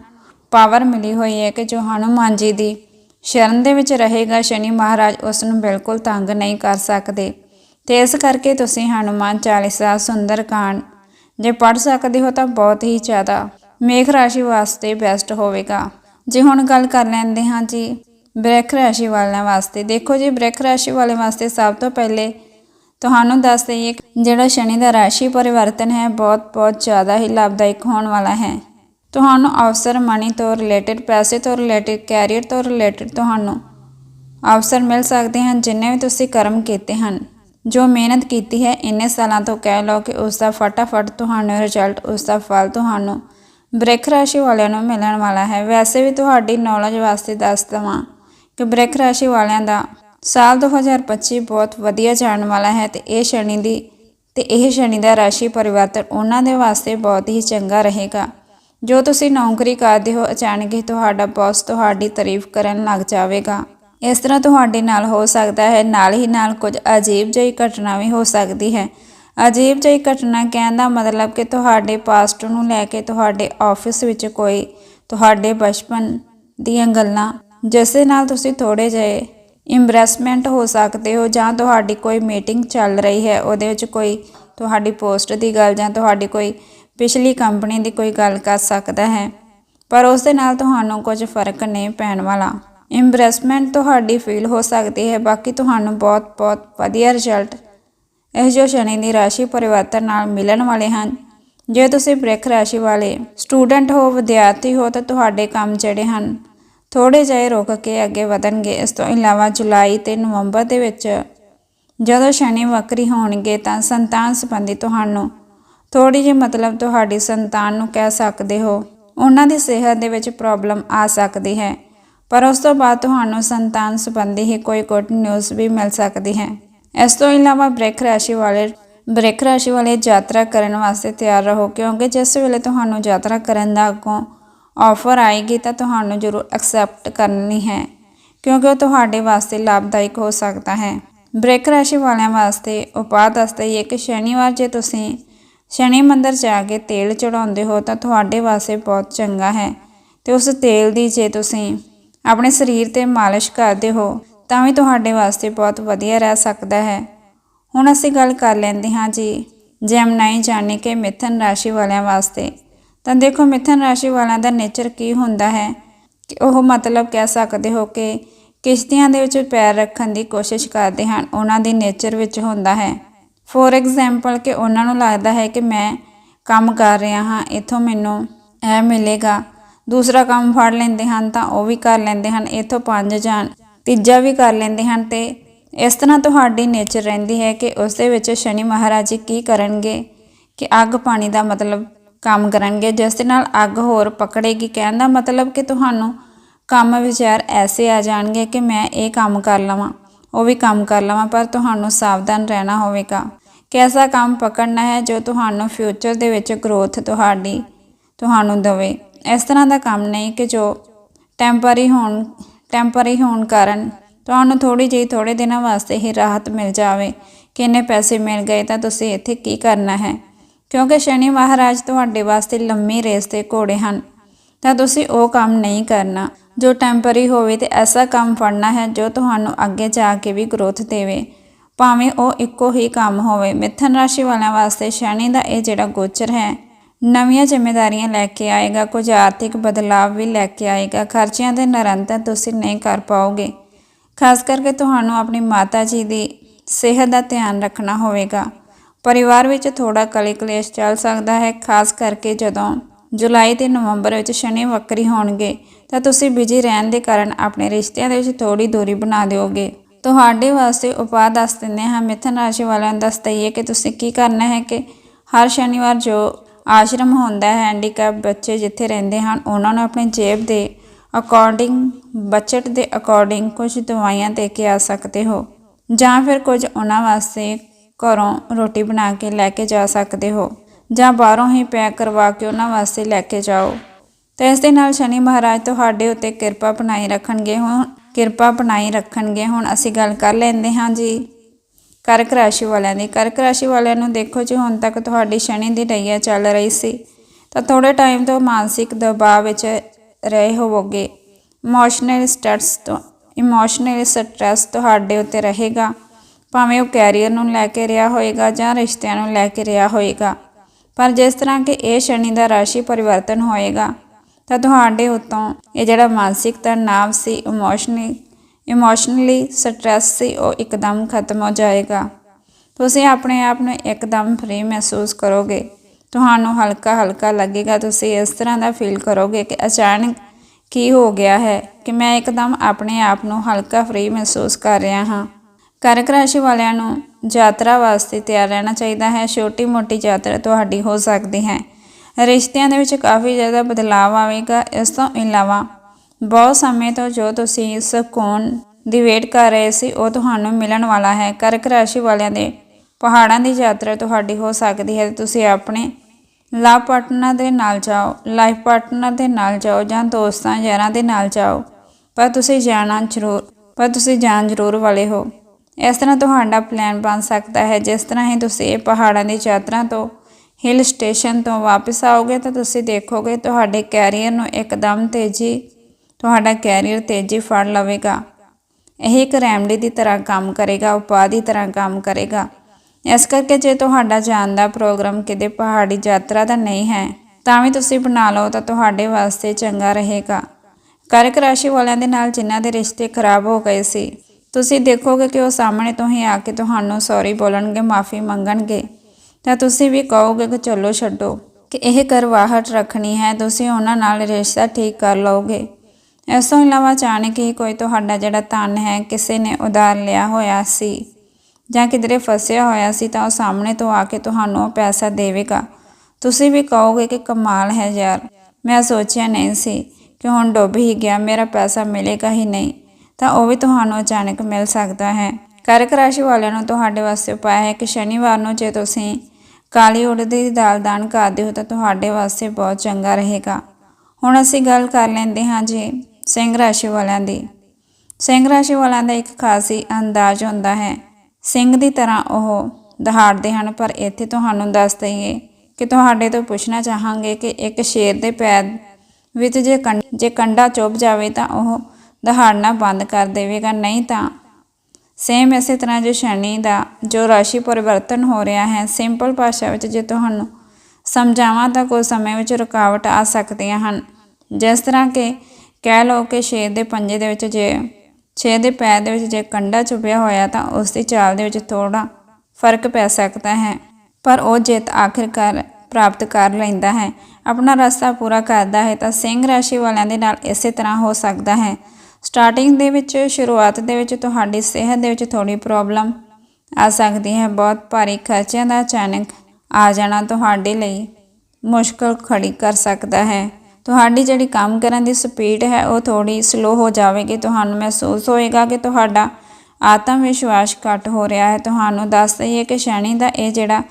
ਪਾਵਰ ਮਿਲੀ ਹੋਈ ਹੈ ਕਿ ਜੋ ਹਨੂਮਾਨ ਜੀ ਦੀ ਸ਼ਰਨ ਦੇ ਵਿੱਚ ਰਹੇਗਾ, ਸ਼ਨੀ ਮਹਾਰਾਜ ਉਸ ਨੂੰ ਬਿਲਕੁਲ ਤੰਗ ਨਹੀਂ ਕਰ ਸਕਦੇ। ਤੇ ਇਸ ਕਰਕੇ ਤੁਸੀਂ ਹਨੂਮਾਨ ਚਾਲੀਸਾ ਸੁੰਦਰਕਾਂਡ ਜੇ ਪੜ ਸਕਦੇ ਹੋ, ਤਾਂ ਬਹੁਤ ਹੀ ਜ਼ਿਆਦਾ ਮੇਖ ਰਾਸ਼ੀ ਵਾਸਤੇ ਬੈਸਟ ਹੋਵੇਗਾ। ਜੇ ਹੁਣ ਗੱਲ ਕਰ ਲੈਂਦੇ ਹਾਂ ਜੀ ਬ੍ਰੈਕ ਰਾਸ਼ੀ ਵਾਲਿਆਂ ਵਾਸਤੇ, ਦੇਖੋ ਜੀ ਬ੍ਰੈਕ ਰਾਸ਼ੀ ਵਾਲੇ ਵਾਸਤੇ ਸਭ ਤੋਂ ਪਹਿਲੇ ਤੁਹਾਨੂੰ ਦੱਸ ਦਈਏ ਜਿਹੜਾ ਸ਼ਨੀ ਦਾ ਰਾਸ਼ੀ ਪਰਿਵਰਤਨ ਹੈ, ਬਹੁਤ ਬਹੁਤ ਜ਼ਿਆਦਾ ਹੀ ਲਾਭਦਾਇਕ ਹੋਣ ਵਾਲਾ ਹੈ। ਤੁਹਾਨੂੰ ਅਵਸਰ ਮਨੀ ਤੋਂ ਰਿਲੇਟਡ ਪੈਸੇ ਤੋਂ ਰਿਲੇਟਡ ਕੈਰੀਅਰ ਤੋਂ ਰਿਲੇਟਡ ਤੁਹਾਨੂੰ ਅਵਸਰ ਮਿਲ ਸਕਦੇ ਹਨ, ਜਿੰਨੇ ਵੀ ਤੁਸੀਂ ਕਰਮ ਕੀਤੇ ਹਨ। ਜੋ ਮਿਹਨਤ ਕੀਤੀ ਹੈ, ਇੰਨੇ ਸਾਲਾਂ ਤੋਂ ਕਹਿ ਲਓ ਕਿ ਉਸ ਦਾ ਫਟਾਫਟ ਤੁਹਾਨੂੰ ਰਿਜ਼ਲਟ ਉਸ ਦਾ ਫਲ ਤੁਹਾਨੂੰ ਬ੍ਰਿਖ ਰਾਸ਼ੀ ਵਾਲਿਆਂ ਨੂੰ ਮਿਲਣ ਵਾਲਾ ਹੈ। ਵੈਸੇ ਵੀ ਤੁਹਾਡੀ ਨੌਲੇਜ ਵਾਸਤੇ ਦੱਸ ਦਵਾਂ ਕਿ ਬ੍ਰਿਖ ਰਾਸ਼ੀ ਵਾਲਿਆਂ ਦਾ ਸਾਲ 2025 ਬਹੁਤ ਵਧੀਆ ਜਾਣ ਵਾਲਾ ਹੈ ਤੇ ਇਹ ਸ਼ਨੀ ਦੀ ਤੇ ਇਹ ਸ਼ਨੀ ਦਾ ਰਾਸ਼ੀ ਪਰਿਵਰਤਨ ਉਹਨਾਂ ਦੇ ਵਾਸਤੇ ਬਹੁਤ ਹੀ ਚੰਗਾ ਰਹੇਗਾ। ਜੋ ਤੁਸੀਂ ਨੌਕਰੀ ਕਰਦੇ ਹੋ, ਅਚਾਨਕ ਹੀ ਤੁਹਾਡਾ ਬੌਸ ਤੁਹਾਡੀ ਤਾਰੀਫ ਕਰਨ ਲੱਗ ਜਾਵੇਗਾ। ਇਸ ਤਰ੍ਹਾਂ ਤੁਹਾਡੇ ਨਾਲ ਹੋ ਸਕਦਾ ਹੈ, ਨਾਲ ਹੀ ਨਾਲ ਕੁਝ ਅਜੀਬ ਜਿਹੀ ਘਟਨਾ ਵੀ ਹੋ ਸਕਦੀ ਹੈ। ਅਜੀਬ ਜਿਹੀ ਘਟਨਾ ਕਹਿਣ ਦਾ ਮਤਲਬ ਕਿ ਤੁਹਾਡੇ ਪਾਸਟ ਨੂੰ ਲੈ ਕੇ ਤੁਹਾਡੇ ਆਫਿਸ ਵਿੱਚ ਕੋਈ ਤੁਹਾਡੇ ਬਚਪਨ ਦੀਆਂ ਗੱਲਾਂ, ਜਿਸ ਦੇ ਨਾਲ ਤੁਸੀਂ ਥੋੜੇ ਜਿਹੇ ਇੰਬਰੈਸਮੈਂਟ ਹੋ ਸਕਦੇ ਹੋ ਜਾਂ ਤੁਹਾਡੀ ਕੋਈ ਮੀਟਿੰਗ ਚੱਲ ਰਹੀ ਹੈ, ਉਹਦੇ ਵਿੱਚ ਕੋਈ ਤੁਹਾਡੀ ਪੋਸਟ ਦੀ ਗੱਲ ਜਾਂ ਤੁਹਾਡੀ ਕੋਈ ਪਿਛਲੀ ਕੰਪਨੀ ਦੀ ਕੋਈ ਗੱਲ ਕਰ ਸਕਦਾ ਹੈ। ਪਰ ਉਸ ਦੇ ਨਾਲ ਤੁਹਾਨੂੰ ਕੁਝ ਫ਼ਰਕ ਨਹੀਂ ਪੈਣ ਵਾਲਾ। ਇੰਬਰੈਸਮੈਂਟ ਤੁਹਾਡੀ ਫੀਲ ਹੋ ਸਕਦੀ ਹੈ, ਬਾਕੀ ਤੁਹਾਨੂੰ ਬਹੁਤ ਬਹੁਤ ਵਧੀਆ ਰਿਜ਼ਲਟ ਇਹ ਜੋ ਸ਼ਨੀ ਦੀ ਰਾਸ਼ੀ ਪਰਿਵਰਤਨ ਨਾਲ ਮਿਲਣ ਵਾਲੇ ਹਨ, ਜੇ ਤੁਸੀਂ ਬ੍ਰਿਖ ਰਾਸ਼ੀ ਵਾਲੇ ਸਟੂਡੈਂਟ ਹੋ, ਵਿਦਿਆਰਥੀ ਹੋ, ਤਾਂ ਤੁਹਾਡੇ ਕੰਮ ਜਿਹੜੇ ਹਨ ਥੋੜੇ ਜਿਹੇ ਰੁਕ ਕੇ ਅੱਗੇ ਵਧਣਗੇ। ਇਸ ਤੋਂ ਇਲਾਵਾ ਜੁਲਾਈ ਤੇ ਨਵੰਬਰ ਦੇ ਵਿੱਚ ਜਦੋਂ ਸ਼ਨੀ ਵਕਰੀ ਹੋਣਗੇ, ਤਾਂ ਸੰਤਾਨ ਸੰਬੰਧੀ ਤੁਹਾਨੂੰ ਥੋੜੀ ਜਿਹੀ ਮਤਲਬ ਤੁਹਾਡੀ ਸੰਤਾਨ ਨੂੰ ਕਹਿ ਸਕਦੇ ਹੋ। ਉਹਨਾਂ ਦੀ ਸਿਹਤ ਦੇ ਵਿੱਚ ਪ੍ਰੋਬਲਮ ਆ ਸਕਦੀ ਹੈ, ਪਰ ਉਸ ਤੋਂ ਬਾਅਦ ਤੁਹਾਨੂੰ ਸੰਤਾਨ ਸੰਬੰਧੀ ਹੀ ਕੋਈ ਗੁੱਡ ਨਿਊਜ਼ ਵੀ ਮਿਲ ਸਕਦੀ ਹੈ। ਇਸ ਤੋਂ ਇਲਾਵਾ ਬ੍ਰੇਕ ਰਾਸ਼ੀ ਵਾਲੇ, ਬ੍ਰੇਕ ਰਾਸ਼ੀ ਵਾਲੇ ਯਾਤਰਾ ਕਰਨ ਵਾਸਤੇ ਤਿਆਰ ਰਹੋ, ਕਿਉਂਕਿ ਜਿਸ ਵੇਲੇ ਤੁਹਾਨੂੰ ਯਾਤਰਾ ਕਰਨ ਦਾ ਅੱਗੋਂ ਆਫਰ ਆਏਗੀ ਤਾਂ ਤੁਹਾਨੂੰ ਜ਼ਰੂਰ ਐਕਸੈਪਟ ਕਰਨੀ ਹੈ, ਕਿਉਂਕਿ ਉਹ ਤੁਹਾਡੇ ਵਾਸਤੇ ਲਾਭਦਾਇਕ ਹੋ ਸਕਦਾ ਹੈ। ਬ੍ਰੇਕ ਰਾਸ਼ੀ ਵਾਲਿਆਂ ਵਾਸਤੇ ਉਪਾਅ ਦੱਸਦਾ ਹੈ ਕਿ ਸ਼ਨੀਵਾਰ ਜੇ ਤੁਸੀਂ ਸ਼ਨੀ ਮੰਦਰ ਜਾ ਕੇ ਤੇਲ ਚੜਾਉਂਦੇ ਹੋ ਤਾਂ ਤੁਹਾਡੇ ਵਾਸਤੇ ਬਹੁਤ ਚੰਗਾ ਹੈ, ਤੇ ਉਸ ਤੇਲ ਦੀ ਜੇ ਤੁਸੀਂ ਆਪਣੇ ਸਰੀਰ ਤੇ ਮਾਲਿਸ਼ ਕਰਦੇ ਹੋ ਤਾਂ ਵੀ ਤੁਹਾਡੇ ਵਾਸਤੇ ਬਹੁਤ ਵਧੀਆ ਰਹਿ ਸਕਦਾ ਹੈ। ਹੁਣ ਅਸੀਂ ਗੱਲ ਕਰ ਲੈਂਦੇ ਹਾਂ ਜੀ, ਜੈਮਨਾਈ ਜਾਣੇ ਕਿ ਮਿਥਨ ਰਾਸ਼ੀ ਵਾਲਿਆਂ ਵਾਸਤੇ। ਤਾਂ ਦੇਖੋ, ਮਿਥਨ ਰਾਸ਼ੀ ਵਾਲਿਆਂ ਦਾ ਨੇਚਰ ਕੀ ਹੁੰਦਾ ਹੈ? ਕਿ ਉਹ ਮਤਲਬ ਕਹਿ ਸਕਦੇ ਹੋ ਕਿ ਕਿਸ਼ਤੀਆਂ ਦੇ ਵਿੱਚ ਪੈਰ ਰੱਖਣ ਦੀ ਕੋਸ਼ਿਸ਼ ਕਰਦੇ ਹਨ, ਉਹਨਾਂ ਦੀ ਨੇਚਰ ਵਿੱਚ ਹੁੰਦਾ ਹੈ। ਫੋਰ ਐਗਜ਼ਾਮਪਲ ਕਿ ਉਹਨਾਂ ਨੂੰ ਲੱਗਦਾ ਹੈ ਕਿ ਮੈਂ ਕੰਮ ਕਰ ਰਿਹਾ ਹਾਂ, ਇੱਥੋਂ ਮੈਨੂੰ ਇਹ ਮਿਲੇਗਾ। ਦੂਸਰਾ ਕੰਮ ਫੜ ਲੈਂਦੇ ਹਨ ਤਾਂ ਉਹ ਵੀ ਕਰ ਲੈਂਦੇ ਹਨ, ਇੱਥੋਂ ਪੰਜ ਜਾਣ ਤੀਜਾ ਵੀ ਕਰ ਲੈਂਦੇ ਹਨ ਤੇ ਇਸ ਤਰ੍ਹਾਂ ਤੁਹਾਡੀ ਨੇਚਰ ਰਹਿੰਦੀ ਹੈ ਕਿ ਉਸ ਦੇ ਵਿੱਚ ਸ਼ਨੀ ਮਹਾਰਾਜ ਜੀ ਕੀ ਕਰਨਗੇ, ਕਿ ਅੱਗ ਪਾਣੀ ਦਾ ਮਤਲਬ ਕੰਮ ਕਰਨਗੇ, ਜਿਸ ਦੇ ਨਾਲ ਅੱਗ ਹੋਰ ਪਕੜੇਗੀ। ਕਹਿਣ ਦਾ ਮਤਲਬ ਕਿ ਤੁਹਾਨੂੰ ਕੰਮ ਵਿਚਾਰ ਐਸੇ ਆ ਜਾਣਗੇ ਕਿ ਮੈਂ ਇਹ ਕੰਮ ਕਰ ਲਵਾਂ, ਉਹ ਵੀ ਕੰਮ ਕਰ ਲਵਾਂ, ਪਰ ਤੁਹਾਨੂੰ ਸਾਵਧਾਨ ਰਹਿਣਾ ਹੋਵੇਗਾ। ਕੈਸਾ ਕੰਮ ਪਕੜਨਾ ਹੈ ਜੋ ਤੁਹਾਨੂੰ ਫਿਊਚਰ ਦੇ ਵਿੱਚ ਗਰੋਥ ਤੁਹਾਡੀ, ਤੁਹਾਨੂੰ ਦੇਵੇ। ਇਸ ਤਰ੍ਹਾਂ ਦਾ ਕੰਮ ਨਹੀਂ ਕਿ ਜੋ ਟੈਂਪਰਰੀ ਹੋਣ ਟੈਂਪਰਰੀ ਹੋਣ ਕਾਰਨ ਤੁਹਾਨੂੰ ਥੋੜੀ ਜਿਹੀ ਥੋੜੇ ਦਿਨਾਂ ਵਾਸਤੇ ਹੀ ਰਾਹਤ ਮਿਲ ਜਾਵੇ ਕਿੰਨੇ ਪੈਸੇ ਮਿਲ ਗਏ ਤਾਂ ਤੁਸੀਂ ਇੱਥੇ ਕੀ ਕਰਨਾ ਹੈ? ਕਿਉਂਕਿ ਸ਼ਨੀ ਮਹਾਰਾਜ ਤੁਹਾਡੇ ਵਾਸਤੇ ਲੰਮੀ ਰੇਸ ਤੇ ਘੋੜੇ ਹਨ, ਤਾਂ ਤੁਸੀਂ ਉਹ ਕੰਮ ਨਹੀਂ ਕਰਨਾ। ਜੋ ਟੈਂਪਰਰੀ ਹੋਵੇ ਤੇ ਐਸਾ ਕੰਮ ਫੜਨਾ ਹੈ ਜੋ ਤੁਹਾਨੂੰ ਅੱਗੇ ਜਾ ਕੇ ਵੀ ਗਰੋਥ ਦੇਵੇ। ਭਾਵੇਂ ਉਹ ਇੱਕੋ ਹੀ ਕੰਮ ਹੋਵੇ, ਮਿਥਨ ਰਾਸ਼ੀ ਵਾਲਿਆਂ ਵਾਸਤੇ ਸ਼ਨੀ ਦਾ ਇਹ ਜਿਹੜਾ ਗੋਚਰ ਹੈ ਨਵੀਆਂ ਜ਼ਿੰਮੇਵਾਰੀਆਂ ਲੈ ਕੇ ਆਏਗਾ, ਕੁਝ ਆਰਥਿਕ ਬਦਲਾਅ ਵੀ ਲੈ ਕੇ ਆਏਗਾ। ਖਰਚਿਆਂ ਦੇ ਨਿਰੰਤਰ ਤੁਸੀਂ ਨਹੀਂ ਕਰ ਪਾਓਗੇ। ਖਾਸ ਕਰਕੇ ਤੁਹਾਨੂੰ ਆਪਣੀ ਮਾਤਾ ਜੀ ਦੀ ਸਿਹਤ ਦਾ ਧਿਆਨ ਰੱਖਣਾ ਹੋਵੇਗਾ। ਪਰਿਵਾਰ ਵਿੱਚ ਥੋੜਾ ਕਲੇ ਕਲੇਸ਼ ਚੱਲ ਸਕਦਾ ਹੈ। ਖਾਸ ਕਰਕੇ ਜਦੋਂ ਜੁਲਾਈ ਤੇ ਨਵੰਬਰ ਵਿੱਚ ਸ਼ਨੀ ਵਕਰੀ ਹੋਣਗੇ, ਤਾਂ ਤੁਸੀਂ ਬਿਜ਼ੀ ਰਹਿਣ ਦੇ ਕਾਰਨ ਆਪਣੇ ਰਿਸ਼ਤਿਆਂ ਦੇ ਵਿੱਚ ਥੋੜੀ ਦੂਰੀ ਬਣਾ ਦਿਓਗੇ। ਤੁਹਾਡੇ ਵਾਸਤੇ ਉਪਾਅ ਦੱਸ ਦਿੰਦੇ ਹਾਂ। ਮਿਥਨ ਰਾਸ਼ੀ ਵਾਲਿਆਂ ਨੂੰ ਦੱਸ ਦਈਏ ਕਿ ਤੁਸੀਂ ਕੀ ਕਰਨਾ ਹੈ ਕਿ ਹਰ ਸ਼ਨੀਵਾਰ ਜੋ ਆਸ਼ਰਮ ਹੁੰਦਾ ਹੈ ਹੈਂਡੀਕੈਪ ਬੱਚੇ ਜਿੱਥੇ ਰਹਿੰਦੇ ਹਨ, ਉਹਨਾਂ ਨੂੰ ਆਪਣੀ ਜੇਬ ਦੇ ਅਕੋਰਡਿੰਗ ਬਜਟ ਦੇ ਅਕੋਰਡਿੰਗ ਕੁਝ ਦਵਾਈਆਂ ਦੇ ਕੇ ਆ ਸਕਦੇ ਹੋ ਜਾਂ ਫਿਰ ਕੁਝ ਉਹਨਾਂ ਵਾਸਤੇ ਘਰੋਂ ਰੋਟੀ ਬਣਾ ਕੇ ਲੈ ਕੇ ਜਾ ਸਕਦੇ ਹੋ ਜਾਂ ਬਾਹਰੋਂ ਹੀ ਪੈਕ ਕਰਵਾ ਕੇ ਉਹਨਾਂ ਵਾਸਤੇ ਲੈ ਕੇ ਜਾਓ। ਤੇ ਇਸ ਦੇ ਨਾਲ ਸ਼ਨੀ ਮਹਾਰਾਜ ਤੁਹਾਡੇ ਉੱਤੇ ਕਿਰਪਾ ਬਣਾਈ ਰੱਖਣਗੇ ਹੁਣ, ਕਿਰਪਾ ਬਣਾਈ ਰੱਖਣਗੇ ਹੁਣ, ਅਸੀਂ ਗੱਲ ਕਰ ਲੈਂਦੇ ਹਾਂ ਜੀ। ਕਰਕ ਰਾਸ਼ੀ ਵਾਲਿਆਂ ਦੀ। ਕਰਕ ਰਾਸ਼ੀ ਵਾਲਿਆਂ ਨੂੰ ਦੇਖੋ ਜੀ, ਹੁਣ ਤੱਕ ਤੁਹਾਡੀ ਸ਼ਨੀ ਦੀ ਰਈਆ ਚੱਲ ਰਹੀ ਸੀ। ਤਾਂ ਥੋੜੇ ਟਾਈਮ ਤੋਂ ਮਾਨਸਿਕ ਦਬਾਅ ਵਿੱਚ ਰਹੇ ਹੋਵੋਗੇ। ਇਮੋਸ਼ਨਲ ਸਟ੍ਰੈਸ ਤੋਂ ਇਮੋਸ਼ਨਲ ਸਟ੍ਰੈਸ ਤੁਹਾਡੇ ਉੱਤੇ ਰਹੇਗਾ। ਭਾਵੇਂ ਉਹ ਕੈਰੀਅਰ ਨੂੰ ਲੈ ਕੇ ਰਿਹਾ ਹੋਏਗਾ ਜਾਂ ਰਿਸ਼ਤਿਆਂ ਨੂੰ ਲੈ ਕੇ ਰਿਹਾ ਹੋਏਗਾ। ਪਰ ਜਿਸ ਤਰ੍ਹਾਂ ਕਿ ਇਹ ਸ਼ਨੀ ਦਾ ਰਾਸ਼ੀ ਪਰਿਵਰਤਨ ਹੋਏਗਾ, ਤਾਂ ਤੁਹਾਡੇ ਉਤੋਂ ਇਹ ਜਿਹੜਾ ਮਾਨਸਿਕ ਤਣਾਅ ਸੀ ਇਮੋਸ਼ਨਲੀ ਇਮੋਸ਼ਨਲੀ ਸਟ੍ਰੈਸ ਸੀ, ਉਹ ਇੱਕਦਮ ਖਤਮ ਹੋ ਜਾਏਗਾ। ਤੁਸੀਂ ਆਪਣੇ ਆਪ ਨੂੰ ਇੱਕਦਮ ਫ੍ਰੀ ਮਹਿਸੂਸ ਕਰੋਗੇ। ਤੁਹਾਨੂੰ ਹਲਕਾ ਹਲਕਾ ਲੱਗੇਗਾ, ਤੁਸੀਂ ਇਸ ਤਰ੍ਹਾਂ ਦਾ ਫੀਲ ਕਰੋਗੇ ਕਿ ਅਚਾਨਕ ਕੀ ਹੋ ਗਿਆ ਹੈ, ਕਿ ਮੈਂ ਇੱਕਦਮ ਆਪਣੇ ਆਪ ਨੂੰ ਹਲਕਾ ਫ੍ਰੀ ਮਹਿਸੂਸ ਕਰ ਰਿਹਾ ਹਾਂ। ਕਰਕ ਰਾਸ਼ੀ ਵਾਲਿਆਂ ਨੂੰ ਯਾਤਰਾ ਵਾਸਤੇ ਤਿਆਰ ਰਹਿਣਾ ਚਾਹੀਦਾ ਹੈ। ਛੋਟੀ ਮੋਟੀ ਯਾਤਰਾ ਤੁਹਾਡੀ ਹੋ ਸਕਦੀ ਹੈ। ਰਿਸ਼ਤਿਆਂ ਦੇ ਵਿੱਚ ਕਾਫੀ ਜ਼ਿਆਦਾ ਬਦਲਾਅ ਆਵੇਗਾ। ਇਸ ਤੋਂ ਇਲਾਵਾ ਬਹੁਤ ਸਮੇਂ ਤੋਂ ਜੋ ਤੁਸੀਂ ਸਕੂਨ ਦੀ ਵੇਟ ਕਰ ਰਹੇ ਸੀ, ਉਹ ਤੁਹਾਨੂੰ ਮਿਲਣ ਵਾਲਾ ਹੈ। ਕਰਕ ਰਾਸ਼ੀ ਵਾਲਿਆਂ ਦੇ ਪਹਾੜਾਂ ਦੀ ਯਾਤਰਾ ਤੁਹਾਡੀ ਹੋ ਸਕਦੀ ਹੈ। ਤੁਸੀਂ ਆਪਣੇ ਲਵ ਪਾਰਟਨਰ ਦੇ ਨਾਲ ਜਾਓ, ਲਾਈਫ ਪਾਰਟਨਰ ਦੇ ਨਾਲ ਜਾਓ ਜਾਂ ਦੋਸਤਾਂ, ਯਾਰਾਂ ਦੇ ਨਾਲ ਜਾਓ। ਪਰ ਤੁਸੀਂ ਜਾਣਾ ਜ਼ਰੂਰ, ਪਰ ਤੁਸੀਂ ਜਾਣ ਜ਼ਰੂਰ ਵਾਲੇ ਹੋ। ਇਸ ਤਰ੍ਹਾਂ ਤੁਹਾਡਾ ਪਲਾਨ ਬਣ ਸਕਦਾ ਹੈ। ਜਿਸ ਤਰ੍ਹਾਂ ਹੀ ਤੁਸੀਂ ਇਹ ਪਹਾੜਾਂ ਦੀ ਯਾਤਰਾ ਤੋਂ, ਹਿਲ ਸਟੇਸ਼ਨ ਤੋਂ ਵਾਪਸ ਆਓਗੇ ਤਾਂ ਤੁਸੀਂ ਦੇਖੋਗੇ ਤੁਹਾਡੇ ਕੈਰੀਅਰ ਨੂੰ ਇੱਕਦਮ ਤੇਜ਼ੀ ਤੁਹਾਡਾ ਕੈਰੀਅਰ ਤੇਜ਼ੀ ਫੜ ਲਵੇਗਾ। ਇਹ ਇੱਕ ਰੈਮਡੀ ਦੀ ਤਰ੍ਹਾਂ ਕੰਮ ਕਰੇਗਾ, ਉਪਾਅ ਦੀ ਤਰ੍ਹਾਂ ਕੰਮ ਕਰੇਗਾ। ਇਸ ਕਰਕੇ ਜੇ ਤੁਹਾਡਾ ਜਾਣ ਦਾ ਪ੍ਰੋਗਰਾਮ ਕਿਤੇ ਪਹਾੜੀ ਯਾਤਰਾ ਦਾ ਨਹੀਂ ਹੈ, ਤਾਂ ਵੀ ਤੁਸੀਂ ਬਣਾ ਲਓ ਤਾਂ ਤੁਹਾਡੇ ਵਾਸਤੇ ਚੰਗਾ ਰਹੇਗਾ। ਕਰਕ ਰਾਸ਼ੀ ਵਾਲਿਆਂ ਦੇ ਨਾਲ ਜਿਨ੍ਹਾਂ ਦੇ ਰਿਸ਼ਤੇ ਖਰਾਬ ਹੋ ਗਏ ਸੀ, ਤੁਸੀਂ ਦੇਖੋਗੇ ਕਿ ਉਹ ਸਾਹਮਣੇ ਤੋਂ ਹੀ ਆ ਕੇ ਤੁਹਾਨੂੰ ਸੌਰੀ ਬੋਲਣਗੇ, ਮਾਫੀ ਮੰਗਣਗੇ। ਤਾਂ ਤੁਸੀਂ ਵੀ ਕਹੋਗੇ ਕਿ ਚਲੋ ਛੱਡੋ, ਕਿ ਇਹ ਕਰਵਾਹਟ ਰੱਖਣੀ ਹੈ, ਤੁਸੀਂ ਉਹਨਾਂ ਨਾਲ ਰਿਸ਼ਤਾ ਠੀਕ ਕਰ ਲਓਗੇ। ਇਸ ਤੋਂ ਇਲਾਵਾ ਅਚਾਨਕ ਹੀ ਕੋਈ ਤੁਹਾਡਾ ਜਿਹੜਾ ਧਨ ਹੈ ਕਿਸੇ ਨੇ ਉਧਾਰ ਲਿਆ ਹੋਇਆ ਸੀ ਜਾਂ ਕਿਧਰੇ ਫਸਿਆ ਹੋਇਆ ਸੀ ਤਾਂ ਉਹ ਸਾਹਮਣੇ ਤੋਂ ਆ ਕੇ ਤੁਹਾਨੂੰ ਉਹ ਪੈਸਾ ਦੇਵੇਗਾ। ਤੁਸੀਂ ਵੀ ਕਹੋਗੇ ਕਿ ਕਮਾਲ ਹੈ ਯਾਰ, ਮੈਂ ਸੋਚਿਆ ਨਹੀਂ ਸੀ ਕਿ ਹੁਣ ਡੁੱਬ ਹੀ ਗਿਆ, ਮੇਰਾ ਪੈਸਾ ਮਿਲੇਗਾ ਹੀ ਨਹੀਂ, ਤਾਂ ਉਹ ਵੀ ਤੁਹਾਨੂੰ ਅਚਾਨਕ ਮਿਲ ਸਕਦਾ ਹੈ। ਕਰਕ ਰਾਸ਼ੀ ਵਾਲਿਆਂ ਨੂੰ ਤੁਹਾਡੇ ਵਾਸਤੇ ਉਪਾਅ ਹੈ ਕਿ ਸ਼ਨੀਵਾਰ ਨੂੰ ਜੇ ਤੁਸੀਂ ਕਾਲੀ ਉੜਦ ਦੀ ਦਾਲ ਦਾਨ ਕਰਦੇ ਹੋ ਤਾਂ ਤੁਹਾਡੇ ਵਾਸਤੇ ਬਹੁਤ ਚੰਗਾ ਰਹੇਗਾ। ਹੁਣ ਅਸੀਂ ਗੱਲ ਕਰ ਲੈਂਦੇ ਹਾਂ ਜੀ। ਸਿੰਘ ਰਾਸ਼ੀ ਵਾਲਿਆਂ ਦੀ। ਸਿੰਘ ਰਾਸ਼ੀ ਵਾਲਿਆਂ ਦਾ ਇੱਕ ਖਾਸ ਹੀ ਅੰਦਾਜ਼ ਹੁੰਦਾ ਹੈ। ਸਿੰਘ ਦੀ ਤਰ੍ਹਾਂ ਉਹ ਦਹਾੜਦੇ ਹਨ, ਪਰ ਇੱਥੇ ਤੁਹਾਨੂੰ ਦੱਸ ਦਈਏ ਕਿ ਤੁਹਾਡੇ ਤੋਂ ਪੁੱਛਣਾ ਚਾਹਾਂਗੇ ਕਿ ਇੱਕ ਸ਼ੇਰ ਦੇ ਪੈਰ ਵਿੱਚ ਜੇ ਕੰਡ ਜੇ ਕੰਡਾ ਚੁੱਭ ਜਾਵੇ ਤਾਂ ਉਹ ਦਹਾੜਨਾ ਬੰਦ ਕਰ ਦੇਵੇਗਾ। ਨਹੀਂ ਤਾਂ ਸੇਮ ਇਸੇ ਤਰ੍ਹਾਂ ਜੋ ਸ਼ਨੀ ਦਾ, ਜੋ ਰਾਸ਼ੀ ਪਰਿਵਰਤਨ ਹੋ ਰਿਹਾ ਹੈ, ਸਿੰਪਲ ਭਾਸ਼ਾ ਵਿੱਚ ਜੇ ਤੁਹਾਨੂੰ ਸਮਝਾਵਾਂ ਤਾਂ ਕੁਝ ਸਮੇਂ ਵਿੱਚ ਰੁਕਾਵਟ ਆ ਸਕਦੀਆਂ ਹਨ। ਜਿਸ ਤਰ੍ਹਾਂ ਕਿ ਕਹਿ ਲਓ ਕਿ ਸ਼ੇਰ ਦੇ ਪੰਜੇ ਦੇ ਵਿੱਚ ਜੇ, ਛੇ ਦੇ ਪੈਰ ਦੇ ਵਿੱਚ ਜੇ ਕੰਡਾ ਚੁੱਭਿਆ ਹੋਇਆ ਤਾਂ ਉਸ ਦੀ ਚਾਲ ਦੇ ਵਿੱਚ ਥੋੜਾ ਫ਼ਰਕ ਪੈ ਸਕਦਾ ਹੈ। ਪਰ ਉਹ ਜਿੱਤ ਆਖਿਰਕਾਰ ਪ੍ਰਾਪਤ ਕਰ ਲੈਂਦਾ ਹੈ। ਆਪਣਾ ਰਸਤਾ ਪੂਰਾ ਕਰਦਾ ਹੈ ਤਾਂ ਸਿੰਘ ਰਾਸ਼ੀ ਵਾਲਿਆਂ ਦੇ ਨਾਲ ਇਸੇ ਤਰ੍ਹਾਂ ਹੋ ਸਕਦਾ ਹੈ। ਸਟਾਰਟਿੰਗ ਦੇ ਵਿੱਚ, ਸ਼ੁਰੂਆਤ ਦੇ ਵਿੱਚ ਤੁਹਾਡੀ ਸਿਹਤ ਦੇ ਵਿੱਚ ਥੋੜੀ ਪ੍ਰੋਬਲਮ ਆ ਸਕਦੀ ਹੈ। ਬਹੁਤ ਭਾਰੀ ਖਰਚਿਆਂ ਦਾ ਅਚਾਨਕ ਆ ਜਾਣਾ ਤੁਹਾਡੇ ਲਈ ਮੁਸ਼ਕਲ ਖੜੀ ਕਰ ਸਕਦਾ ਹੈ। ਤੁਹਾਡੀ ਜਿਹੜੀ ਕੰਮ ਕਰਨ ਦੀ ਸਪੀਡ ਹੈ, ਉਹ ਥੋੜੀ ਸਲੋ ਹੋ ਜਾਵੇਗੀ। ਤੁਹਾਨੂੰ ਮਹਿਸੂਸ ਹੋਏਗਾ ਕਿ ਤੁਹਾਡਾ ਆਤਮ ਵਿਸ਼ਵਾਸ ਘੱਟ ਹੋ ਰਿਹਾ ਹੈ। ਤੁਹਾਨੂੰ ਦੱਸ ਦਈਏ ਕਿ ਸ਼ਨੀ ਦਾ ਇਹ ਜਿਹੜਾ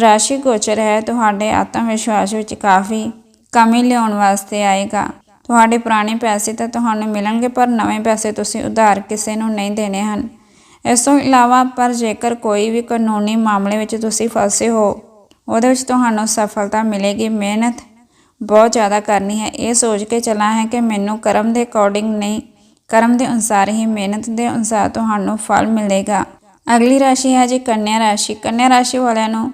ਰਾਸ਼ੀ ਗੋਚਰ ਹੈ, ਤੁਹਾਡੇ ਆਤਮ ਵਿਸ਼ਵਾਸ ਵਿੱਚ ਕਾਫੀ ਕਮੀ ਲਿਆਉਣ ਵਾਸਤੇ ਆਏਗਾ। ਤੁਹਾਡੇ ਪੁਰਾਣੇ ਪੈਸੇ ਤਾਂ ਤੁਹਾਨੂੰ ਮਿਲਣਗੇ, ਪਰ ਨਵੇਂ ਪੈਸੇ ਤੁਸੀਂ ਉਧਾਰ ਕਿਸੇ ਨੂੰ ਨਹੀਂ ਦੇਣੇ ਹਨ। ਇਸ ਤੋਂ ਇਲਾਵਾ, ਪਰ ਜੇਕਰ ਕੋਈ ਵੀ ਕਾਨੂੰਨੀ ਮਾਮਲੇ ਵਿੱਚ ਤੁਸੀਂ ਫਸੇ ਹੋ, ਉਹਦੇ ਵਿੱਚ ਤੁਹਾਨੂੰ ਸਫਲਤਾ ਮਿਲੇਗੀ। ਮਿਹਨਤ ਬਹੁਤ ਜ਼ਿਆਦਾ ਕਰਨੀ ਹੈ। ਇਹ ਸੋਚ ਕੇ ਚੱਲਣਾ ਹੈ ਕਿ ਮੈਨੂੰ ਕਰਮ ਦੇ ਅਕੋਰਡਿੰਗ ਨਹੀਂ, ਕਰਮ ਦੇ ਅਨੁਸਾਰ ਹੀ ਮਿਹਨਤ ਦੇ ਅਨੁਸਾਰ ਤੁਹਾਨੂੰ ਫਲ ਮਿਲੇਗਾ। ਅਗਲੀ ਰਾਸ਼ੀ ਹੈ ਜੀ ਕੰਨਿਆ ਰਾਸ਼ੀ। ਕੰਨਿਆ ਰਾਸ਼ੀ ਵਾਲਿਆਂ ਨੂੰ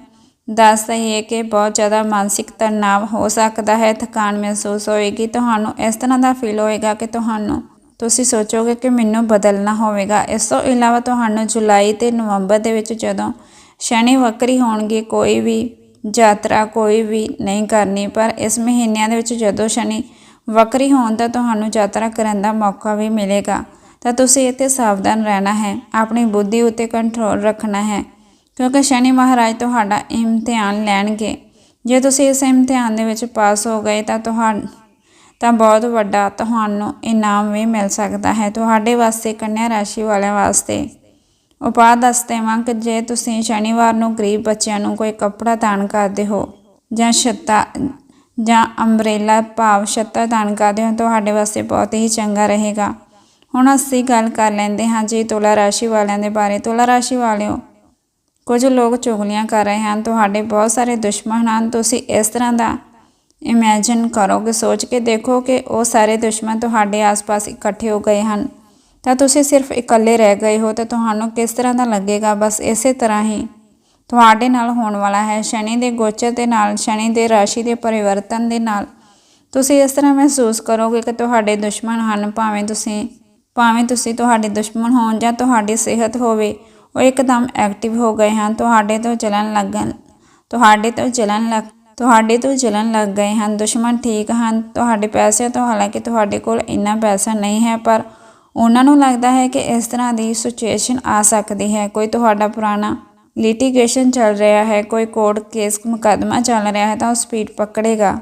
ਦੱਸ ਦਈਏ ਕਿ ਬਹੁਤ ਜ਼ਿਆਦਾ ਮਾਨਸਿਕ ਤਣਾਅ ਹੋ ਸਕਦਾ ਹੈ, ਥਕਾਨ ਮਹਿਸੂਸ ਹੋਏਗੀ। ਤੁਹਾਨੂੰ ਇਸ ਤਰ੍ਹਾਂ ਦਾ ਫੀਲ ਹੋਏਗਾ ਕਿ ਤੁਹਾਨੂੰ, ਤੁਸੀਂ ਸੋਚੋਗੇ ਕਿ ਮੈਨੂੰ ਬਦਲਣਾ ਹੋਵੇਗਾ। ਇਸ ਤੋਂ ਇਲਾਵਾ ਤੁਹਾਨੂੰ ਜੁਲਾਈ ਤੇ ਨਵੰਬਰ ਦੇ ਵਿੱਚ ਜਦੋਂ ਸ਼ਨੀ ਵਕਰੀ ਹੋਣਗੇ, ਕੋਈ ਵੀ ਯਾਤਰਾ ਕੋਈ ਵੀ ਨਹੀਂ ਕਰਨੀ, ਪਰ ਇਸ ਮਹੀਨਿਆਂ ਦੇ ਵਿੱਚ ਜਦੋਂ ਸ਼ਨੀ ਵਕਰੀ ਹੋਣ ਤਾਂ ਤੁਹਾਨੂੰ ਯਾਤਰਾ ਕਰਨ ਦਾ ਮੌਕਾ ਵੀ ਮਿਲੇਗਾ। ਤਾਂ ਤੁਸੀਂ ਇੱਥੇ ਸਾਵਧਾਨ ਰਹਿਣਾ ਹੈ, ਆਪਣੀ ਬੁੱਧੀ ਉੱਤੇ ਕੰਟਰੋਲ ਰੱਖਣਾ ਹੈ, ਕਿਉਂਕਿ ਸ਼ਨੀ ਮਹਾਰਾਜ ਤੁਹਾਡਾ ਇਮਤਿਹਾਨ ਲੈਣਗੇ। ਜੇ ਤੁਸੀਂ ਇਸ ਇਮਤਿਹਾਨ ਦੇ ਵਿੱਚ ਪਾਸ ਹੋ ਗਏ ਤਾਂ ਤੁਹਾਡਾ ਤਾਂ ਬਹੁਤ ਵੱਡਾ ਤੁਹਾਨੂੰ ਇਨਾਮ ਵੀ ਮਿਲ ਸਕਦਾ ਹੈ। ਤੁਹਾਡੇ ਵਾਸਤੇ ਕੰਨਿਆ ਰਾਸ਼ੀ ਵਾਲਿਆਂ ਵਾਸਤੇ ਉਪਾਅ ਦੱਸ ਦੇਵਾਂ ਕਿ ਜੇ ਤੁਸੀਂ ਸ਼ਨੀਵਾਰ ਨੂੰ ਗਰੀਬ ਬੱਚਿਆਂ ਨੂੰ ਕੋਈ ਕੱਪੜਾ ਦਾਨ ਕਰਦੇ ਹੋ ਜਾਂ ਛੱਤਾ, ਜਾਂ ਅੰਬ੍ਰੇਲਾ ਭਾਵ ਛੱਤਾ ਦਾਨ ਕਰਦੇ ਹੋ, ਤੁਹਾਡੇ ਵਾਸਤੇ ਬਹੁਤ ਹੀ ਚੰਗਾ ਰਹੇਗਾ। ਹੁਣ ਅਸੀਂ ਗੱਲ ਕਰ ਲੈਂਦੇ ਹਾਂ ਜੀ ਤੁਲਾ ਰਾਸ਼ੀ ਵਾਲਿਆਂ ਦੇ ਬਾਰੇ। ਤੁਲਾ ਰਾਸ਼ੀ ਵਾਲਿਓ, ਕੁਝ ਲੋਕ ਚੁਗਲੀਆਂ ਕਰ ਰਹੇ ਹਨ, ਤੁਹਾਡੇ ਬਹੁਤ ਸਾਰੇ ਦੁਸ਼ਮਣ ਹਨ। ਤੁਸੀਂ ਇਸ ਤਰ੍ਹਾਂ ਦਾ ਇਮੇਜਿਨ ਕਰੋਗੇ, ਸੋਚ ਕੇ ਦੇਖੋ ਕਿ ਉਹ ਸਾਰੇ ਦੁਸ਼ਮਣ ਤੁਹਾਡੇ ਆਸ-ਪਾਸ ਇਕੱਠੇ ਹੋ ਗਏ ਹਨ। ਤਾਂ ਤੁਸੀਂ ਸਿਰਫ ਇਕੱਲੇ ਰਹਿ ਗਏ ਹੋ ਤਾਂ ਤੁਹਾਨੂੰ ਕਿਸ ਤਰ੍ਹਾਂ ਦਾ ਲੱਗੇਗਾ? ਬਸ ਇਸੇ ਤਰ੍ਹਾਂ ਹੀ ਤੁਹਾਡੇ ਨਾਲ ਹੋਣ ਵਾਲਾ ਹੈ। ਸ਼ਨੀ ਦੇ ਗੋਚਰ ਦੇ ਨਾਲ, ਸ਼ਨੀ ਦੇ ਰਾਸ਼ੀ ਦੇ ਪਰਿਵਰਤਨ ਦੇ ਨਾਲ। ਤੁਸੀਂ ਇਸ ਤਰ੍ਹਾਂ ਮਹਿਸੂਸ ਕਰੋਗੇ ਕਿ ਤੁਹਾਡੇ ਦੁਸ਼ਮਣ ਹਨ, ਭਾਵੇਂ ਤੁਸੀਂ ਭਾਵੇਂ ਤੁਸੀਂ ਤੁਹਾਡੇ ਦੁਸ਼ਮਣ ਹੋਣ ਜਾਂ ਤੁਹਾਡੀ ਸਿਹਤ ਹੋਵੇ, ਉਹ ਇੱਕਦਮ ਐਕਟਿਵ ਹੋ ਗਏ ਹਨ। ਤੁਹਾਡੇ ਤੋਂ ਜਲਣ ਲੱਗਣ ਤੁਹਾਡੇ ਤੋਂ ਜਲਣ ਲੱਗ, ਤੁਹਾਡੇ ਤੋਂ ਜਲਣ ਲੱਗ ਗਏ ਹਨ। ਦੁਸ਼ਮਣ ਠੀਕ ਹਨ। ਤੁਹਾਡੇ ਪੈਸੇ ਤੋਂ ਹਾਲਾਂਕਿ ਤੁਹਾਡੇ ਕੋਲ ਇੰਨਾ ਪੈਸਾ ਨਹੀਂ ਹੈ, ਪਰ ਉਹਨਾਂ ਨੂੰ ਲੱਗਦਾ ਹੈ ਕਿ ਇਸ ਤਰ੍ਹਾਂ ਦੀ ਸਿਚੁਏਸ਼ਨ ਆ ਸਕਦੀ ਹੈ। ਕੋਈ ਤੁਹਾਡਾ ਪੁਰਾਣਾ ਲਿਟੀਗੇਸ਼ਨ ਚੱਲ ਰਿਹਾ ਹੈ, ਕੋਈ ਕੋਰਟ ਕੇਸ ਮੁਕੱਦਮਾ ਚੱਲ ਰਿਹਾ ਹੈ ਤਾਂ ਉਹ ਸਪੀਡ ਪਕੜੇਗਾ।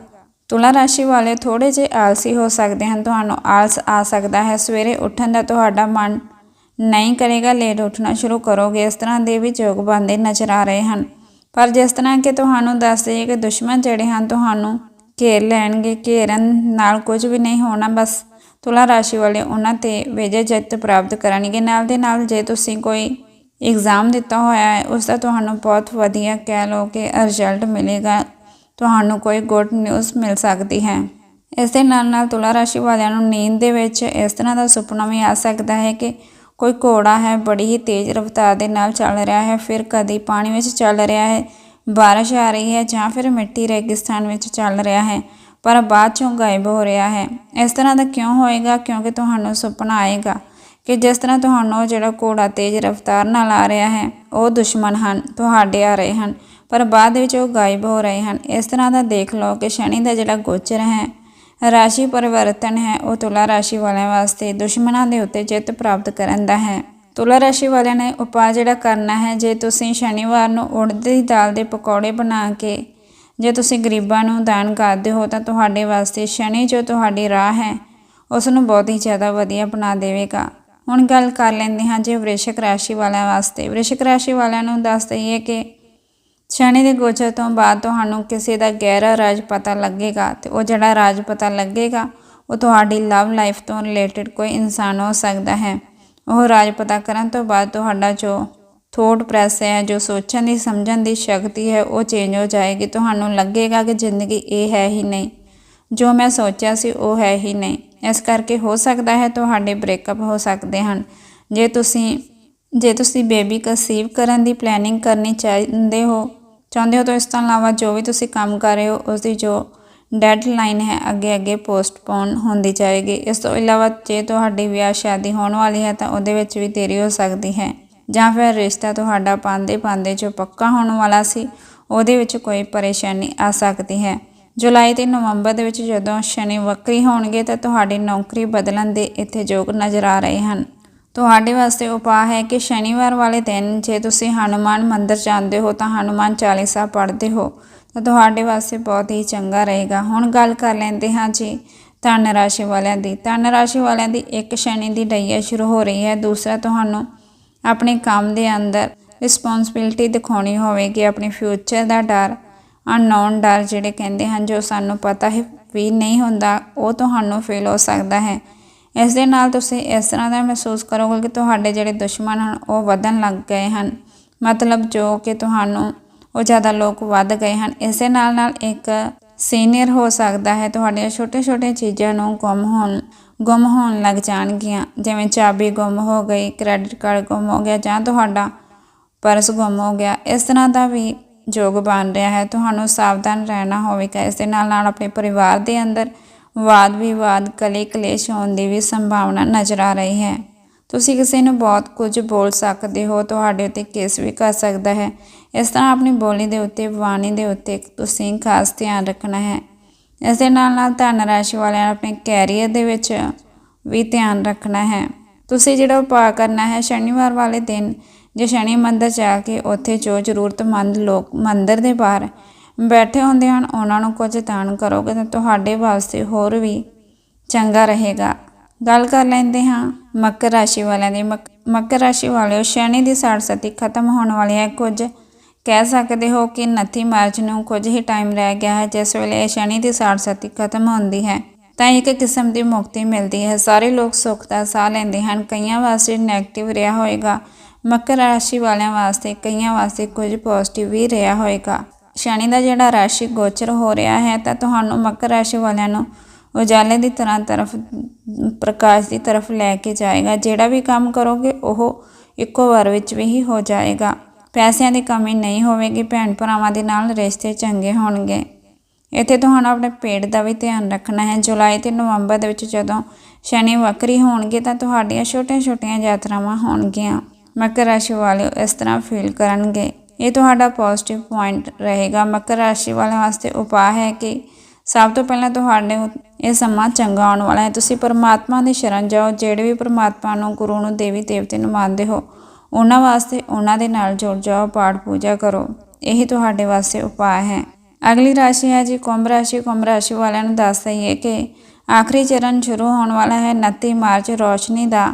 ਤੁਲਾ ਰਾਸ਼ੀ ਵਾਲੇ ਥੋੜੇ ਜਿਹੇ ਆਲਸੀ ਹੋ ਸਕਦੇ ਹਨ, ਤੁਹਾਨੂੰ ਆਲਸ ਆ ਸਕਦਾ ਹੈ। ਸਵੇਰੇ ਉੱਠਣ ਦਾ ਤੁਹਾਡਾ ਮਨ ਨਹੀਂ ਕਰੇਗਾ, ਲੇਟ ਉੱਠਣਾ ਸ਼ੁਰੂ ਕਰੋਗੇ। ਇਸ ਤਰ੍ਹਾਂ ਦੇ ਵੀ ਯੋਗ ਬੰਦੇ ਨਜ਼ਰ ਆ ਰਹੇ ਹਨ। ਪਰ ਜਿਸ ਤਰ੍ਹਾਂ ਕਿ ਤੁਹਾਨੂੰ ਦੱਸ ਦਈਏ ਕਿ ਦੁਸ਼ਮਣ ਜਿਹੜੇ ਹਨ, ਤੁਹਾਨੂੰ ਘੇਰ ਲੈਣਗੇ। ਘੇਰਨ ਨਾਲ ਕੁਝ ਵੀ ਨਹੀਂ ਹੋਣਾ, ਬਸ ਤੁਲਾ ਰਾਸ਼ੀ ਵਾਲੇ ਉਹਨਾਂ ਤੇ ਵਿਜੇ ਜਿੱਤ ਪ੍ਰਾਪਤ ਕਰਨਗੇ। ਨਾਲ ਦੇ ਨਾਲ ਜੇ ਤੁਸੀਂ ਕੋਈ ਐਗਜ਼ਾਮ ਦਿੱਤਾ ਹੋਇਆ ਹੈ, ਉਸ ਦਾ ਤੁਹਾਨੂੰ ਬਹੁਤ ਵਧੀਆ ਕਹਿ ਲਓ ਕਿ ਰਿਜ਼ਲਟ ਮਿਲੇਗਾ। ਤੁਹਾਨੂੰ ਕੋਈ ਗੁੱਡ ਨਿਊਜ਼ ਮਿਲ ਸਕਦੀ ਹੈ। ਇਸ ਦੇ ਨਾਲ ਨਾਲ ਤੁਲਾ ਰਾਸ਼ੀ ਵਾਲਿਆਂ ਨੂੰ ਨੀਂਦ ਦੇ ਵਿੱਚ ਇਸ ਤਰ੍ਹਾਂ ਦਾ ਸੁਪਨਾ ਵੀ ਆ ਸਕਦਾ ਹੈ ਕਿ ਕੋਈ ਘੋੜਾ ਹੈ, ਬੜੀ ਹੀ ਤੇਜ਼ ਰਫ਼ਤਾਰ ਦੇ ਨਾਲ ਚੱਲ ਰਿਹਾ ਹੈ, ਫਿਰ ਕਦੀ ਪਾਣੀ ਵਿੱਚ ਚੱਲ ਰਿਹਾ ਹੈ, ਬਾਰਿਸ਼ ਆ ਰਹੀ ਹੈ ਜਾਂ ਫਿਰ ਮਿੱਟੀ ਰੇਗਿਸਤਾਨ ਵਿੱਚ ਚੱਲ ਰਿਹਾ ਹੈ। ਪਰ ਬਾਅਦ ਚੋਂ ਗਾਇਬ ਹੋ ਰਿਹਾ ਹੈ। ਇਸ ਤਰ੍ਹਾਂ ਦਾ ਕਿਉਂ ਹੋਏਗਾ? ਕਿਉਂਕਿ ਤੁਹਾਨੂੰ ਸੁਪਨਾ ਆਏਗਾ ਕਿ ਜਿਸ ਤਰ੍ਹਾਂ ਤੁਹਾਨੂੰ ਉਹ ਜਿਹੜਾ ਘੋੜਾ ਤੇਜ਼ ਰਫ਼ਤਾਰ ਨਾਲ ਆ ਰਿਹਾ ਹੈ, ਉਹ ਦੁਸ਼ਮਣ ਹਨ, ਤੁਹਾਡੇ ਆ ਰਹੇ ਹਨ, ਪਰ ਬਾਅਦ ਵਿੱਚ ਉਹ ਗਾਇਬ ਹੋ ਰਹੇ ਹਨ। ਇਸ ਤਰ੍ਹਾਂ ਦਾ ਦੇਖ ਲਓ ਕਿ ਸ਼ਨੀ ਦਾ ਜਿਹੜਾ ਗੋਚਰ ਹੈ, ਰਾਸ਼ੀ ਪਰਿਵਰਤਨ ਹੈ, ਉਹ ਤੁਲਾ ਰਾਸ਼ੀ ਵਾਲਿਆਂ ਵਾਸਤੇ ਦੁਸ਼ਮਣਾਂ ਦੇ ਉੱਤੇ ਜਿੱਤ ਪ੍ਰਾਪਤ ਕਰਨ ਦਾ ਹੈ। ਤੁਲਾ ਰਾਸ਼ੀ ਵਾਲਿਆਂ ਨੇ ਉਪਾਅ ਜਿਹੜਾ ਕਰਨਾ ਹੈ, ਜੇ ਤੁਸੀਂ ਸ਼ਨੀਵਾਰ ਨੂੰ ਉੜਦ ਦੀ ਦਾਲ ਦੇ ਪਕੌੜੇ ਬਣਾ ਕੇ ਜੇ ਤੁਸੀਂ ਗਰੀਬਾਂ ਨੂੰ ਦਾਨ ਕਰਦੇ ਹੋ ਤਾਂ ਤੁਹਾਡੇ ਵਾਸਤੇ ਸ਼ਨੀ ਜੋ ਤੁਹਾਡੀ ਰਾਹ ਹੈ ਉਸ ਨੂੰ ਬਹੁਤ ਹੀ ਜ਼ਿਆਦਾ ਵਧੀਆ ਬਣਾ ਦੇਵੇਗਾ। ਹੁਣ ਗੱਲ ਕਰ ਲੈਂਦੇ ਹਾਂ ਜੇ ਵ੍ਰਿਸ਼ਕ ਰਾਸ਼ੀ ਵਾਲਿਆਂ ਵਾਸਤੇ। ਵ੍ਰਿਸ਼ਕ ਰਾਸ਼ੀ ਵਾਲਿਆਂ ਨੂੰ ਦੱਸ ਦਈਏ ਕਿ ਸ਼ਨੀ ਦੇ ਗੋਚਰ ਤੋਂ ਬਾਅਦ ਤੁਹਾਨੂੰ ਕਿਸੇ ਦਾ ਗਹਿਰਾ ਰਾਜ ਪਤਾ ਲੱਗੇਗਾ ਤੇ ਉਹ ਜਿਹੜਾ ਰਾਜ ਪਤਾ ਲੱਗੇਗਾ, ਉਹ ਤੁਹਾਡੀ ਲਵ ਲਾਈਫ ਤੋਂ ਰਿਲੇਟਡ ਕੋਈ ਇਨਸਾਨ ਹੋ ਸਕਦਾ ਹੈ। ਉਹ ਰਾਜ ਪਤਾ ਕਰਨ ਤੋਂ ਬਾਅਦ ਤੁਹਾਡਾ ਜੋ ਥੋਟ ਪ੍ਰੈਸ ਹੈ, ਜੋ ਸੋਚਣ ਦੀ, ਸਮਝਣ ਦੀ ਸ਼ਕਤੀ ਹੈ, ਉਹ ਚੇਂਜ ਹੋ ਜਾਏਗੀ। ਤੁਹਾਨੂੰ ਲੱਗੇਗਾ ਕਿ ਜ਼ਿੰਦਗੀ ਇਹ ਹੈ ਹੀ ਨਹੀਂ। ਜੋ ਮੈਂ ਸੋਚਿਆ ਸੀ, ਉਹ ਹੈ ਹੀ ਨਹੀਂ। ਇਸ ਕਰਕੇ ਹੋ ਸਕਦਾ ਹੈ, ਤੁਹਾਡੇ ਬ੍ਰੇਕਅਪ ਹੋ ਸਕਦੇ ਹਨ। ਜੇ ਤੁਸੀਂ ਜੇ ਤੁਸੀਂ ਬੇਬੀ ਕਨਸੀਵ ਕਰਨ ਦੀ ਪਲੈਨਿੰਗ ਕਰਨੀ ਚਾਹੁੰਦੇ ਹੋ ਚਾਹੁੰਦੇ ਹੋ, ਤਾਂ ਇਸ ਤੋਂ ਇਲਾਵਾ ਜੋ ਵੀ ਤੁਸੀਂ ਕੰਮ ਕਰ ਰਹੇ ਹੋ ਉਸ ਦੀ ਜੋ ਡੈਡਲਾਈਨ ਹੈ ਅੱਗੇ ਅੱਗੇ ਪੋਸਟਪੋਨ ਹੁੰਦੀ ਜਾਏਗੀ। ਇਸ ਤੋਂ ਇਲਾਵਾ ਜੇ ਤੁਹਾਡੀ ਵਿਆਹ ਸ਼ਾਦੀ ਹੋਣ ਵਾਲੀ ਹੈ, ਤਾਂ ਉਹਦੇ ਵਿੱਚ ਵੀ ਦੇਰੀ ਹੋ ਸਕਦੀ ਹੈ। ਜਾਂ ਫਿਰ ਰਿਸ਼ਤਾ ਤੁਹਾਡਾ ਪਾਉਂਦੇ ਪਾਉਂਦੇ ਜੋ ਪੱਕਾ ਹੋਣ ਵਾਲਾ ਸੀ, ਉਹਦੇ ਵਿੱਚ ਕੋਈ ਪਰੇਸ਼ਾਨੀ ਆ ਸਕਦੀ ਹੈ। ਜੁਲਾਈ ਤੇ ਨਵੰਬਰ ਦੇ ਵਿੱਚ ਜਦੋਂ ਸ਼ਨੀ ਵਕਰੀ ਹੋਣਗੇ ਤਾਂ ਤੁਹਾਡੀ ਨੌਕਰੀ ਬਦਲਣ ਦੇ ਇੱਥੇ ਯੋਗ ਨਜ਼ਰ ਆ ਰਹੇ ਹਨ। ਤੁਹਾਡੇ ਵਾਸਤੇ ਉਪਾਅ ਹੈ ਕਿ ਸ਼ਨੀਵਾਰ ਵਾਲੇ ਦਿਨ ਜੇ ਤੁਸੀਂ ਹਨੂਮਾਨ ਮੰਦਿਰ ਜਾਂਦੇ ਹੋ ਤਾਂ ਹਨੂਮਾਨ ਚਾਲੀਸਾ ਪੜ੍ਹਦੇ ਹੋ, ਤਾਂ ਤੁਹਾਡੇ ਵਾਸਤੇ ਬਹੁਤ ਹੀ ਚੰਗਾ ਰਹੇਗਾ। ਹੁਣ ਗੱਲ ਕਰ ਲੈਂਦੇ ਹਾਂ ਜੀ ਧਨ ਰਾਸ਼ੀ ਵਾਲਿਆਂ ਦੀ। ਧਨ ਰਾਸ਼ੀ ਵਾਲਿਆਂ ਦੀ ਇੱਕ ਸ਼ਨੀ ਦੀ ਡਈਆ ਸ਼ੁਰੂ ਹੋ ਰਹੀ ਹੈ, ਦੂਸਰਾ ਤੁਹਾਨੂੰ ਆਪਣੇ ਕੰਮ ਦੇ ਅੰਦਰ ਰਿਸਪੌਂਸਿਬਿਲਟੀ ਦਿਖਾਉਣੀ ਹੋਵੇਗੀ, ਆਪਣੇ ਫਿਊਚਰ ਦਾ ਡਰ ਅਨਨੋਨ ਡਰ ਜਿਹੜੇ ਕਹਿੰਦੇ ਹਨ, ਜੋ ਸਾਨੂੰ ਪਤਾ ਹੀ ਵੀ ਨਹੀਂ ਹੁੰਦਾ, ਉਹ ਤੁਹਾਨੂੰ ਫੀਲ ਹੋ ਸਕਦਾ ਹੈ। ਇਸ ਦੇ ਨਾਲ ਤੁਸੀਂ ਇਸ ਤਰ੍ਹਾਂ ਦਾ ਮਹਿਸੂਸ ਕਰੋਗੇ ਕਿ ਤੁਹਾਡੇ ਜਿਹੜੇ ਦੁਸ਼ਮਣ ਹਨ, ਉਹ ਵਧਣ ਲੱਗ ਗਏ ਹਨ। ਮਤਲਬ ਜੋ ਕਿ ਤੁਹਾਨੂੰ, ਉਹ ਜ਼ਿਆਦਾ ਲੋਕ ਵੱਧ ਗਏ ਹਨ। ਇਸ ਦੇ ਨਾਲ ਨਾਲ ਇੱਕ ਸੀਨੀਅਰ ਹੋ ਸਕਦਾ ਹੈ, ਤੁਹਾਡੀਆਂ ਛੋਟੇ ਛੋਟੇ ਚੀਜ਼ਾਂ ਨੂੰ ਗੁੰਮ ਹੋਣ ਗੁੰਮ ਹੋਣ ਲੱਗ ਜਾਣਗੀਆਂ। ਜਿਵੇਂ ਚਾਬੀ ਗੁੰਮ ਹੋ ਗਈ ਕ੍ਰੈਡਿਟ ਕਾਰਡ ਗੁੰਮ ਹੋ ਗਿਆ ਜਾਂ ਤੁਹਾਡਾ ਪਰਸ ਗੁੰਮ ਹੋ ਗਿਆ, ਇਸ ਤਰ੍ਹਾਂ ਦਾ ਵੀ ਯੋਗ ਬਣ ਰਿਹਾ ਹੈ। ਤੁਹਾਨੂੰ ਸਾਵਧਾਨ ਰਹਿਣਾ ਹੋਵੇਗਾ। ਇਸ ਦੇ ਨਾਲ ਨਾਲ ਆਪਣੇ ਪਰਿਵਾਰ ਦੇ ਅੰਦਰ ਵਾਦ ਵਿਵਾਦ, ਕਲੇ ਕਲੇਸ਼ ਹੋਣ ਦੀ ਵੀ ਸੰਭਾਵਨਾ ਨਜ਼ਰ ਆ ਰਹੀ ਹੈ। ਤੁਸੀਂ ਕਿਸੇ ਨੂੰ ਬਹੁਤ ਕੁਝ ਬੋਲ ਸਕਦੇ ਹੋ, ਤੁਹਾਡੇ ਉੱਤੇ ਕੇਸ ਵੀ ਕਰ ਸਕਦਾ ਹੈ। ਇਸ ਤਰ੍ਹਾਂ ਆਪਣੀ ਬੋਲੀ ਦੇ ਉੱਤੇ, ਬਾਣੀ ਦੇ ਉੱਤੇ ਤੁਸੀਂ ਖਾਸ ਧਿਆਨ ਰੱਖਣਾ ਹੈ। ਇਸ ਦੇ ਨਾਲ ਨਾਲ ਧਨ ਰਾਸ਼ੀ ਵਾਲਿਆਂ ਆਪਣੇ ਕੈਰੀਅਰ ਦੇ ਵਿੱਚ ਵੀ ਧਿਆਨ ਰੱਖਣਾ ਹੈ। ਤੁਸੀਂ ਜਿਹੜਾ ਉਪਾਅ ਕਰਨਾ ਹੈ ਸ਼ਨੀਵਾਰ ਵਾਲੇ ਦਿਨ, ਜੇ ਸ਼ਨੀ ਮੰਦਰ ਜਾ ਕੇ ਉੱਥੇ ਜੋ ਜ਼ਰੂਰਤਮੰਦ ਲੋਕ ਮੰਦਰ ਦੇ ਬਾਹਰ ਬੈਠੇ ਹੁੰਦੇ ਹਨ, ਉਹਨਾਂ ਨੂੰ ਕੁਝ ਦਾਨ ਕਰੋਗੇ ਤਾਂ ਤੁਹਾਡੇ ਵਾਸਤੇ ਹੋਰ ਵੀ ਚੰਗਾ ਰਹੇਗਾ। ਗੱਲ ਕਰ ਲੈਂਦੇ ਹਾਂ ਮਕਰ ਰਾਸ਼ੀ ਵਾਲਿਆਂ ਦੀ। ਮਕ- ਮਕਰ ਰਾਸ਼ੀ ਵਾਲਿਓ ਸ਼ਨੀ ਦੀ ਸੜਸਤੀ ਖਤਮ ਹੋਣ ਵਾਲੀ ਹੈ। ਕੁਝ ਕਹਿ ਸਕਦੇ ਹੋ ਕਿ 29 ਮਾਰਚ ਨੂੰ ਕੁਝ ਹੀ ਟਾਈਮ ਰਹਿ ਗਿਆ ਹੈ, ਜਿਸ ਵੇਲੇ ਇਹ ਸ਼ਨੀ ਦੀ ਸਾੜ ਸਤੀ ਖਤਮ ਹੁੰਦੀ ਹੈ। ਤਾਂ ਇੱਕ ਕਿਸਮ ਦੀ ਮੁਕਤੀ ਮਿਲਦੀ ਹੈ। ਸਾਰੇ ਲੋਕ ਸੁੱਖ ਦਾ ਸਾਹ ਲੈਂਦੇ ਹਨ। ਕਈਆਂ ਵਾਸਤੇ ਨੈਗੇਟਿਵ ਰਿਹਾ ਹੋਏਗਾ। ਮਕਰ ਰਾਸ਼ੀ ਵਾਲਿਆਂ ਵਾਸਤੇ, ਕਈਆਂ ਵਾਸਤੇ ਕੁਝ ਪੋਜ਼ਿਟਿਵ ਵੀ ਰਿਹਾ ਹੋਏਗਾ। ਸ਼ਨੀ ਦਾ ਜਿਹੜਾ ਰਾਸ਼ੀ ਗੋਚਰ ਹੋ ਰਿਹਾ ਹੈ, ਤਾਂ ਤੁਹਾਨੂੰ ਮਕਰ ਰਾਸ਼ੀ ਵਾਲਿਆਂ ਨੂੰ ਉਜਾਲੇ ਦੀ ਤਰ੍ਹਾਂ ਤਰਫ, ਪ੍ਰਕਾਸ਼ ਦੀ ਤਰਫ ਲੈ ਕੇ ਜਾਏਗਾ। ਜਿਹੜਾ ਵੀ ਕੰਮ ਕਰੋਗੇ, ਉਹ ਇੱਕੋ ਵਾਰ ਵਿੱਚ ਵੀ ਹੀ ਹੋ ਜਾਏਗਾ। ਪੈਸਿਆਂ ਦੀ ਕਮੀ ਨਹੀਂ ਹੋਵੇਗੀ, ਭੈਣ ਭਰਾਵਾਂ ਦੇ ਨਾਲ ਰਿਸ਼ਤੇ ਚੰਗੇ ਹੋਣਗੇ। ਇੱਥੇ ਤੁਹਾਨੂੰ ਆਪਣੇ ਪੇਟ ਦਾ ਵੀ ਧਿਆਨ ਰੱਖਣਾ ਹੈ। ਜੁਲਾਈ ਤੇ ਨਵੰਬਰ ਦੇ ਵਿੱਚ ਜਦੋਂ ਸ਼ਨੀ ਵਕਰੀ ਹੋਣਗੇ ਤਾਂ ਤੁਹਾਡੀਆਂ ਛੋਟੀਆਂ-ਛੋਟੀਆਂ ਯਾਤਰਾਵਾਂ ਹੋਣਗੀਆਂ। ਮਕਰ ਰਾਸ਼ੀ ਵਾਲੇ ਇਸ ਤਰ੍ਹਾਂ ਫੀਲ ਕਰਨਗੇ। ਇਹ ਤੁਹਾਡਾ ਪੋਜ਼ਿਟਿਵ ਪੁਆਇੰਟ ਰਹੇਗਾ। ਮਕਰ ਰਾਸ਼ੀ ਵਾਲਿਆਂ ਵਾਸਤੇ ਉਪਾਅ ਹੈ ਕਿ ਸਭ ਤੋਂ ਪਹਿਲਾਂ ਤੁਹਾਡੇ ਇਹ ਸਮਾਂ ਚੰਗਾ ਆਉਣ ਵਾਲਾ ਹੈ। ਤੁਸੀਂ ਪਰਮਾਤਮਾ ਦੀ ਸ਼ਰਨ ਜਾਓ। ਜਿਹੜੇ ਵੀ ਪਰਮਾਤਮਾ ਨੂੰ, ਗੁਰੂ ਨੂੰ ਦੇਵੀ ਦੇਵਤੇ ਨੂੰ ਮੰਨਦੇ ਹੋ ਉਹਨਾਂ ਵਾਸਤੇ ਉਹਨਾਂ ਦੇ ਨਾਲ ਜੁੜ ਜਾਓ, ਪਾਠ ਪੂਜਾ ਕਰੋ। ਇਹ ਤੁਹਾਡੇ ਵਾਸਤੇ ਉਪਾਅ ਹੈ। ਅਗਲੀ ਰਾਸ਼ੀ ਹੈ ਜੀ, ਕੁੰਭ ਰਾਸ਼ੀ। ਕੁੰਭ ਰਾਸ਼ੀ ਵਾਲਿਆਂ ਨੂੰ ਦੱਸ ਦਈਏ ਕਿ ਆਖਰੀ ਚਰਨ ਸ਼ੁਰੂ ਹੋਣ ਵਾਲਾ ਹੈ 29 ਮਾਰਚ ਰੋਸ਼ਨੀ ਦਾ।